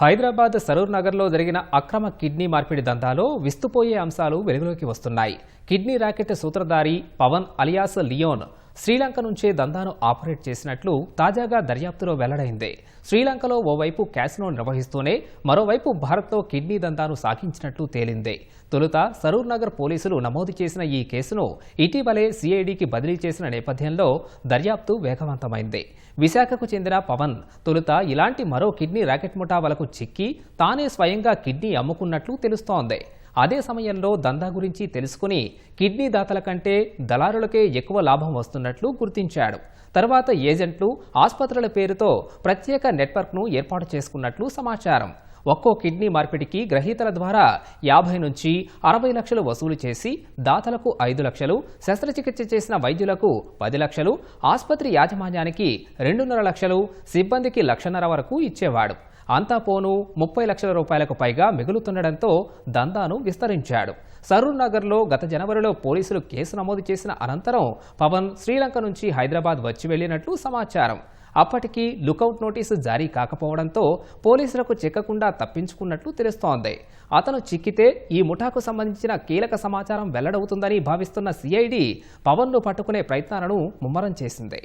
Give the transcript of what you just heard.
హైదరాబాద్ సరూర్ నగర్లో జరిగిన అక్రమ కిడ్నీ మార్పిడి దందాలో విస్తుపోయే అంశాలు వెలుగులోకి వస్తున్నాయి. కిడ్నీ ర్యాకెట్ సూత్రధారి పవన్ అలియాస్ లియోన్ శ్రీలంక నుంచే దందాను ఆపరేట్ చేసినట్లు తాజాగా దర్యాప్తులో వెల్లడైంది. శ్రీలంకలో ఓవైపు క్యాసినో నిర్వహిస్తూనే మరోవైపు భారత్లో కిడ్నీ దందాను సాగించినట్లు తేలింది. తొలుత సరూర్ నగర్ పోలీసులు నమోదు చేసిన ఈ కేసును ఇటీవలే సిఐడికి బదిలీ చేసిన నేపథ్యంలో దర్యాప్తు వేగవంతమైంది. విశాఖకు చెందిన పవన్ తొలుత ఇలాంటి మరో కిడ్నీ ర్యాకెట్ ముఠావలకు చిక్కి తానే స్వయంగా కిడ్నీ అమ్ముకున్నట్లు తెలుస్తోంది. అదే సమయంలో దందా గురించి తెలుసుకుని కిడ్నీ దాతల కంటే దళారులకే ఎక్కువ లాభం వస్తున్నట్లు గుర్తించాడు. తర్వాత ఏజెంట్లు ఆసుపత్రుల పేరుతో ప్రత్యేక నెట్వర్క్ను ఏర్పాటు చేసుకున్నట్లు సమాచారం. ఒక్కో కిడ్నీ మార్పిడికి గ్రహీతల ద్వారా యాభై నుంచి అరవై లక్షలు వసూలు చేసి దాతలకు ఐదు లక్షలు శస్త్రచికిత్స చేసిన వైద్యులకు పది లక్షలు ఆసుపత్రి యాజమాన్యానికి రెండున్నర లక్షలు సిబ్బందికి లక్షన్నర వరకు ఇచ్చేవాడు. అంతా పోను ముప్పై లక్షల రూపాయలకు పైగా మిగులుతుండటంతో దందాను విస్తరించాడు. సరూర్ నగర్లో గత జనవరిలో పోలీసులు కేసు నమోదు చేసిన అనంతరం పవన్ శ్రీలంక నుంచి హైదరాబాద్ వచ్చి వెళ్ళినట్లు సమాచారం. అప్పటికి లుకౌట్ నోటీసు జారీ కాకపోవడంతో పోలీసులకు చిక్కకుండా తప్పించుకున్నట్లు తెలుస్తోంది. అతను చిక్కితే ఈ ముఠాకు సంబంధించిన కీలక సమాచారం వెల్లడవుతుందని భావిస్తున్న సిఐడి పవన్ను పట్టుకునే ప్రయత్నాలను ముమ్మరం చేసింది.